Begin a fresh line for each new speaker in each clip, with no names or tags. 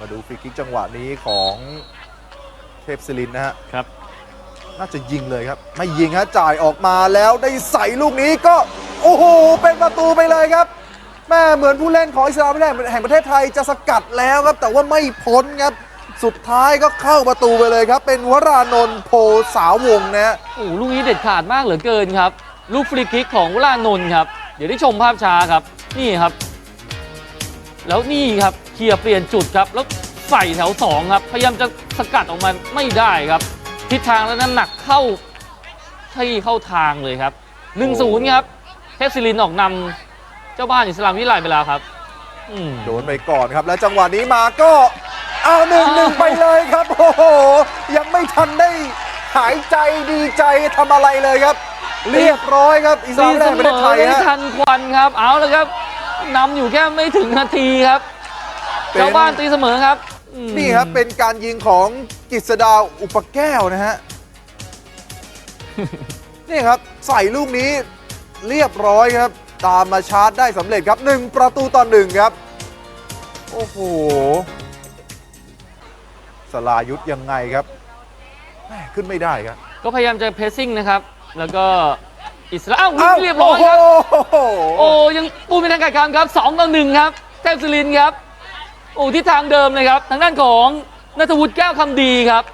มาดูฟรีคิกจังหวะนี้ของเทพศิรินทร์นะฮะ
ครับ
น่าจะยิงเลยครับ ไม่ยิงฮะจ่ายออกมาแล้วได้ใส่ลูกนี้ก็ โอ้โห เป็นประตูไปเลยครับ แม่เหมือนผู้เล่นของอิสลามแห่งประเทศไทยจะสกัดแล้วครับ แต่ว่าไม่พ้นครับ สุดท้ายก็เข้าประตูไปเลยครับ เป็นวรานนท์โพสาวงศ์นะฮะ
โอ้โหลูกนี้เด็ดขาดมากเหลือเกินครับ ลูกฟรีคิกของวรานนท์ครับ เดี๋ยวได้ชมภาพช้าครับ นี่ครับ แล้วนี่ครับเคลียร์เปลี่ยนจุดครับแล้วใส่แถวสองครับพยายามจะสกัดออกมาไม่ได้ครับ ทิศทางและน้ำหนักเข้าที่เข้าทางเลยครับ1-0ครับเทพศิรินทร์ออกนำเจ้าบ้านอิสลามวิไลไปแล้วครับอืม
โดนไปก่อนครับ แล้วจังหวะนี้มาก็เอาหนึ่งหนึ่ง
อ้าว
ไปเลยครับ โอ้โห ยังไม่ทันได้หายใจดีใจทำอะไรเลยครับ เรียบร้อยครับอิสลามแห่งประเทศไทย
ไม่
ฮะ
ทันควันครับ เอาแล้วครับ นำอยู่แค่ไม่ถึงนาทีครับ
เป็น
เจ้าบ้านตีเสมอครับอืม
นี่ครับ เป็นการยิงของกิษดาอุปแก้วนะฮะ นี่ครับ ใส่ลูกนี้เรียบร้อยครับ ตามมาชาร์จได้สำเร็จครับ1ประตูต่อหนึ่งครับ โอ้โหสลายุทธยังไงครับแม่ขึ้นไม่ได้ครับ
ก็พยายามจะเพรสซิ่งนะครับ แล้วก็ อิสราเอลอ้าวเรียบร้อยครับ
โอ้โห
โอ้ยังปูไม่ทันกัดคำครับ2ต่อ1ครับเทพศิรินทร์ครับโอ้ทิศทางเดิมเลยครับ ทางด้านของนัทวุฒิแก้วคำดีครับ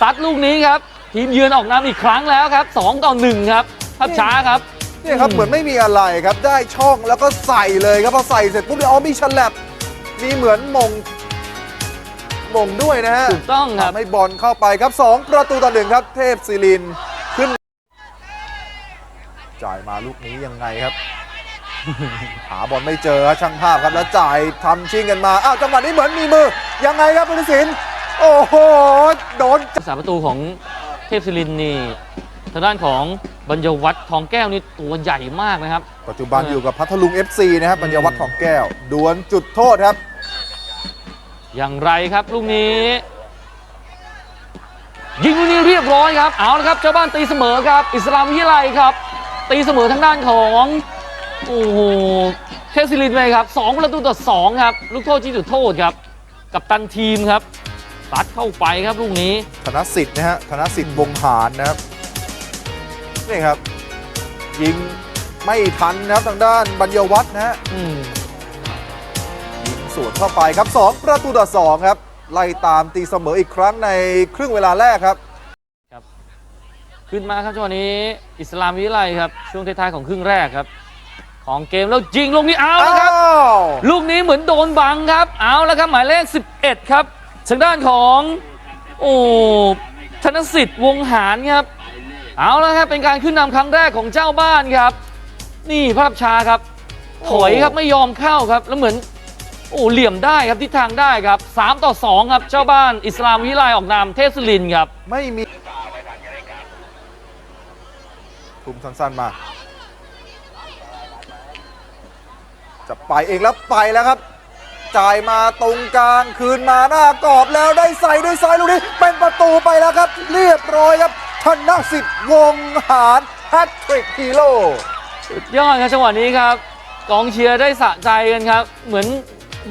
ซัดลูกนี้ครับ ทีมเยือนออกนำอีกครั้งแล้วครับ2ต่อ1ครับภาพช้าครับ
เนี่ยครับ
อืม
เหมือนไม่มีอะไรครับได้ช่องแล้วก็ใส่เลยครับพอใส่เสร็จปุ๊บเนี่ยอ๋อมีฉลับมีเหมือนมงมงด้วยนะฮะ
ถูกต้องครับ
ทำให้บอลเข้าไปครับ 2 ประตูต่อหนึ่งครับ เทพศิรินทร์ขึ้น จ่ายมาลูกนี้ยังไงครับ หาบอลไม่เจอครับช่างภาพครับแล้วจ่ายทำชิงกันมา อ้าวจังหวะนี้เหมือนมีมือ ยังไงครับพุทธศิลป์โอ้โห โดน
สาประตูของเทพศิรินทร์นี่ทางด้านของบรรยวัฒน์ทองแก้วนี่ตัวใหญ่มากนะครับ
ปัจจุบัน
เออ
อ
อ
ยู่กับพัทลุง FC นะครับปัญญาวัฒน์ของแก้ว ดวลจุดโทษครับ
อย่างไรครับลูกนี้ ยิงลูกนี้เรียบร้อยครับ เอาละครับเจ้าบ้านตีเสมอครับ อิสลามวิทยาลัยครับ ตีเสมอทางด้านของโอ้โหเทพศิรินทร์ไปครับสองประตูต่อสองครับ ลูกโทษที่จุดโทษครับ กับตันทีมครับตัดเข้าไปครับลูกนี้
ธนสิทธิ์นะฮะธนสิทธิ์วงหารนะครับนี่ครับ ยิงไม่ทันนะครับทางด้านบัญญวัฒน์นะฮะ
อืม
ยิงสวนเข้าไปครับ 2 ประตูต่อ2ครับไล่ตามตีเสมออีกครั้งในครึ่งเวลาแรกครับ
ขึ้นมาครับจังหวะนี้อิสลามวิทยาลัยครับช่วงท้ายๆของครึ่งแรกครับ ของเกมแล้วยิงลงนี้เอาแล้วครับ
อ้าว
ลูกนี้เหมือนโดนบังครับ เอาแล้วครับหมายเลข 11 ครับทางด้านของโอ้ธนสิทธิ์วงหารครับ เอาแล้วครับเป็นการขึ้นนำครั้งแรกของเจ้าบ้านครับ นี่ภาพช้าครับ ถอยครับไม่ยอมเข้าครับแล้วเหมือนโอ้เหลี่ยมได้ครับทิศทางได้ครับ 3 ต่อ 2 ครับ เจ้าบ้านอิสลามวิไลออกนามเทพสุรินทร์ครับ
ไม่มี ทุ่มสั้นๆมา จะไปเองแล้วไปแล้วครับ จ่ายมาตรงกลางคืนมาหน้ากรอบแล้วได้ใส่ด้วยซ้ายลูกนี้เป็นประตูไปแล้วครับ เรียบร้อยครับธนสิทธิ์วงหารแฮตทริกฮีโร่
สุดยอดครับจังหวะนี้ครับกองเชียร์ได้สะใจกันครับ เหมือน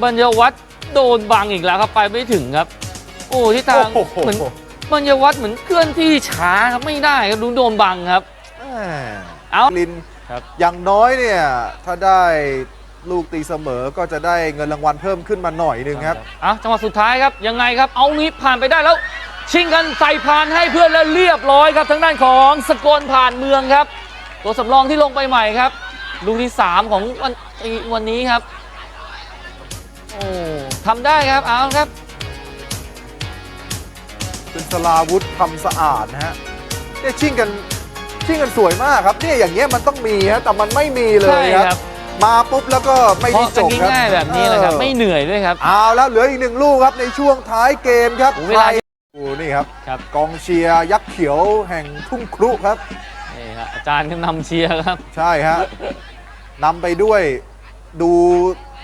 บรรยวัฒน์โดนบังอีกแล้วครับไปไม่ถึงครับ โอ้ที่ทาง
โอ้โห
เหมือนบรรยวัฒน์เหมือนเคลื่อนที่ช้าครับไม่ได้ครับดูโดนบังครับ
แหม่
เอา
ลิน
ครับ
อย่างน้อยเนี่ย ถ้าได้ลูกตีเสมอก็จะได้เงินรางวัลเพิ่มขึ้นมาหน่อยหนึงครับ
อะจังหวะสุดท้ายครับ ยังไงครับ เอานี้ผ่านไปได้แล้ว ชิงกันใส่ผ่านให้เพื่อนแล้วเรียบร้อยครับทางด้านของสกลผ่านเมืองครับ ตัวสำรองที่ลงไปใหม่ครับ ลูกที่ 3 ของวันวันนี้ครับ โอ้ทำได้ครับ เอาครับ
เป็นสลาวุธทำสะอาดนะฮะเนี่ยชิ่งกัน ชิ่งกันสวยมากครับเนี่ยอย่างเงี้ยมันต้องมีฮะแต่มันไม่มีเล
ใช่
ย
ค
ค
รั
รับบมาปุ๊บแล้วก็ไม่
เพ
ได้
ราะ
จ
กัน
บครับ
ง่ายๆแบบนี้เลยครับ
ออ
ไม่เหนื่อยด้วยครับ
เอาแล้วเหลืออีกหนึ่งลูกครับในช่วงท้ายเกมครับ
โอ้เวลา
ใครโอ้นี่ครับ
ครับ
กองเชียร์ยักษ์เขียวแห่งทุ่งครุครับ
นี่ครับอาจารย์ก็นำเชียร์ครับ
ใช่ฮะนำไปด้วยดู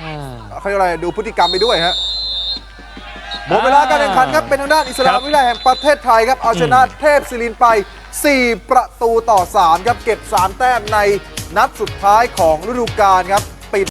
อ่า
เขาเรียกอะไรดูพฤติกรรมไปด้วยฮะ หมดเวลาการแข่งขันครับ เป็นทางด้านอิสลา
ครั
ม
บ
วิทยาแห่งประเทศไทยครับ เอาชนะเทพศิรินไป 4 ประตูต่อ 3 ครับ เก็บ 3 แต้มในนัดสุดท้ายของฤดูกาลครับ